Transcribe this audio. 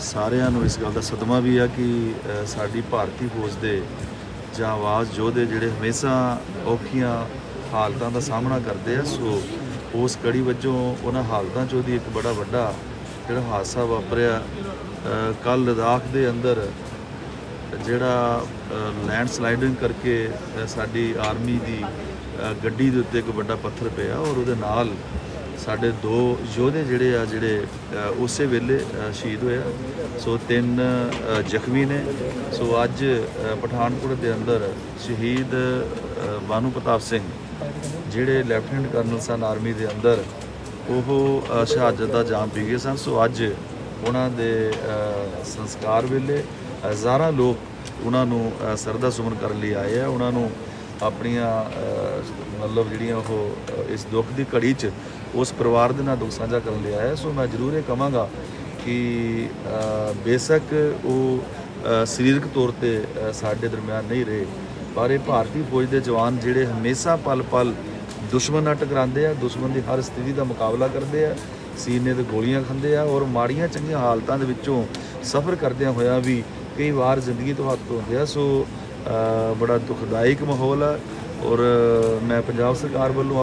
ਸਾਰਿਆਂ ਨੂੰ ਇਸ ਗੱਲ ਦਾ ਸਦਮਾ ਵੀ ਆ ਕਿ ਸਾਡੀ ਭਾਰਤੀ ਫੌਜ ਦੇ ਜਾਂਬਾਜ਼ ਯੋਧੇ ਜਿਹੜੇ ਹਮੇਸ਼ਾ ਔਖੀਆਂ ਹਾਲਤਾਂ ਦਾ ਸਾਹਮਣਾ ਕਰਦੇ ਆ, ਸੋ ਉਸ ਕੜੀ ਵਜੋਂ ਉਹਨਾਂ ਹਾਲਤਾਂ ਚੋਂ ਦੀ ਇੱਕ ਬੜਾ ਵੱਡਾ ਜਿਹੜਾ ਹਾਦਸਾ ਵਾਪਰਿਆ। ਕੱਲ ਲਦਾਖ ਦੇ ਅੰਦਰ ਜਿਹੜਾ ਲੈਂਡ ਸਲਾਈਡਿੰਗ ਕਰਕੇ ਸਾਡੀ ਆਰਮੀ ਦੀ ਗੱਡੀ ਦੇ ਉੱਤੇ ਇੱਕ ਵੱਡਾ ਪੱਥਰ ਪਿਆ ਔਰ ਉਹਦੇ ਨਾਲ ਸਾਡੇ ਦੋ ਯੋਧੇ ਜਿਹੜੇ ਆ ਜਿਹੜੇ ਉਸੇ ਵੇਲੇ ਸ਼ਹੀਦ ਹੋਏ ਆ। ਸੋ ਤਿੰਨ ਜ਼ਖਮੀ ਨੇ। ਸੋ ਅੱਜ ਪਠਾਨਕੋਟ ਦੇ ਅੰਦਰ ਸ਼ਹੀਦ ਅ, ਬਾਨੂ ਪ੍ਰਤਾਪ ਸਿੰਘ ਜਿਹੜੇ ਲੈਫਟੀਨੈਂਟ ਕਰਨਲ ਸਨ ਆਰਮੀ ਦੇ ਅੰਦਰ ਉਹ ਸ਼ਹਾਦਤ ਦਾ ਜਾਮ ਪੀ ਗਏ ਸਨ। ਸੋ ਅੱਜ ਉਹਨਾਂ ਦੇ ਸੰਸਕਾਰ ਵੇਲੇ ਹਜ਼ਾਰਾਂ ਲੋਕ ਉਹਨਾਂ ਨੂੰ ਅ, ਸਰਦਾ ਸੁਮਨ ਕਰਨ ਲਈ ਆਏ ਆ। ਉਹਨਾਂ ਨੂੰ ਆਪਣੀਆਂ ਮਤਲਬ ਜਿਹੜੀਆਂ ਉਹ ਇਸ ਦੁੱਖ ਦੀ ਘੜੀ 'ਚ ਉਸ ਪਰਿਵਾਰ ਦੇ ਨਾਲ ਦੁੱਖ ਸਾਂਝਾ ਕਰਨ ਲਈ ਆਇਆ ਸੋ ਮੈਂ ਜ਼ਰੂਰ ਇਹ ਕਹਾਂਗਾ ਕਿ ਬੇਸ਼ੱਕ ਉਹ ਸਰੀਰਕ ਤੌਰ ਤੇ ਸਾਡੇ ਦਰਮਿਆਨ ਨਹੀਂ ਰਹੇ, ਪਰ ਇਹ ਭਾਰਤੀ ਫੌਜ ਦੇ ਜਵਾਨ ਜਿਹੜੇ ਹਮੇਸ਼ਾ ਪਲ-ਪਲ ਦੁਸ਼ਮਣ ਨਾਲ ਟਕਰਾਉਂਦੇ ਆ, ਦੁਸ਼ਮਣ ਦੀ ਹਰ ਸਥਿਤੀ ਦਾ ਮੁਕਾਬਲਾ ਕਰਦੇ ਆ, ਸੀਨੇ ਤੇ ਗੋਲੀਆਂ ਖਾਂਦੇ ਆ ਔਰ ਮਾੜੀਆਂ ਚੰਗੀਆਂ ਹਾਲਤਾਂ ਦੇ ਵਿੱਚੋਂ ਸਫ਼ਰ ਕਰਦਿਆਂ ਹੋਇਆਂ ਵੀ ਕਈ ਵਾਰ ਜ਼ਿੰਦਗੀ ਤੋਂ ਹੱਥ ਧੋਂਦੇ ਆ। ਸੋ ਬੜਾ ਦੁਖਦਾਇਕ ਮਾਹੌਲ ਆ ਔਰ ਮੈਂ ਪੰਜਾਬ ਸਰਕਾਰ ਵੱਲੋਂ